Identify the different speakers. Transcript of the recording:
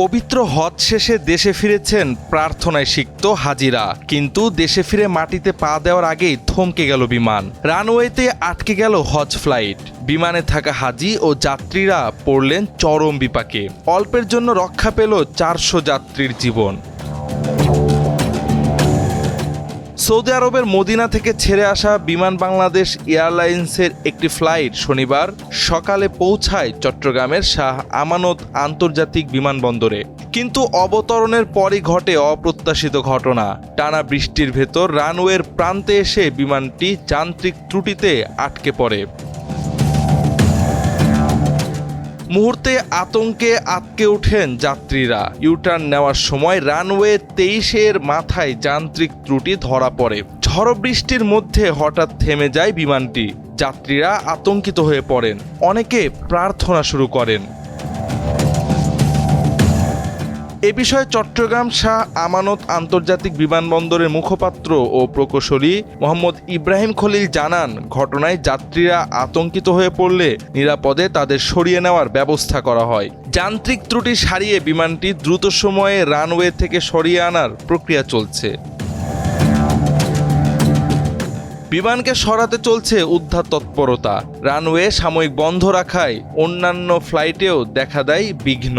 Speaker 1: পবিত্র হজ শেষে দেশে ফিরেছেন প্রার্থনায় সিক্ত হাজিরা। কিন্তু দেশে ফিরে মাটিতে পা দেওয়ার আগেই থমকে গেল বিমান। রানওয়েতে আটকে গেল হজ ফ্লাইট। বিমানে থাকা হাজি ও যাত্রীরা পড়লেন চরম বিপাকে। অল্পের জন্য রক্ষা পেল চারশো যাত্রীর জীবন। সৌদি আরবের মদিনা থেকে ছেড়ে আসা বিমান বাংলাদেশ এয়ারলাইন্সের একটি ফ্লাইট শনিবার সকালে পৌঁছায় চট্টগ্রামের শাহ আমানত আন্তর্জাতিক বিমানবন্দরে। কিন্তু অবতরণের পরই ঘটে অপ্রত্যাশিত ঘটনা। টানা বৃষ্টির ভেতর রানওয়ের প্রান্তে এসে বিমানটি যান্ত্রিক ত্রুটিতে আটকে পড়ে। মুহূর্তে আতঙ্কে আতকে ওঠেন যাত্রীরা। ইউটার্ন নেওয়ার সময় রানওয়ে তেইশের মাথায় যান্ত্রিক ত্রুটি ধরা পড়ে। ঝড় বৃষ্টির মধ্যে হঠাৎ থেমে যায় বিমানটি। যাত্রীরা আতঙ্কিত হয়ে পড়েন। অনেকে প্রার্থনা শুরু করেন। এ বিষয়ে চট্টগ্রাম শাহ আমানত আন্তর্জাতিক বিমানবন্দরের মুখপাত্র ও প্রকৌশলী মোহাম্মদ ইব্রাহিম খলিল জানান, ঘটনায় যাত্রীরা আতঙ্কিত হয়ে পড়লে নিরাপদে তাদের সরিয়ে নেওয়ার ব্যবস্থা করা হয়। যান্ত্রিক ত্রুটি সারিয়ে বিমানটি দ্রুত সময়ে রানওয়ে থেকে সরিয়ে আনার প্রক্রিয়া চলছে। বিমানকে সরাতে চলছে উদ্ধার তৎপরতা। রানওয়ে সাময়িক বন্ধ রাখায় অন্যান্য ফ্লাইটেও দেখা দেয় বিঘ্ন।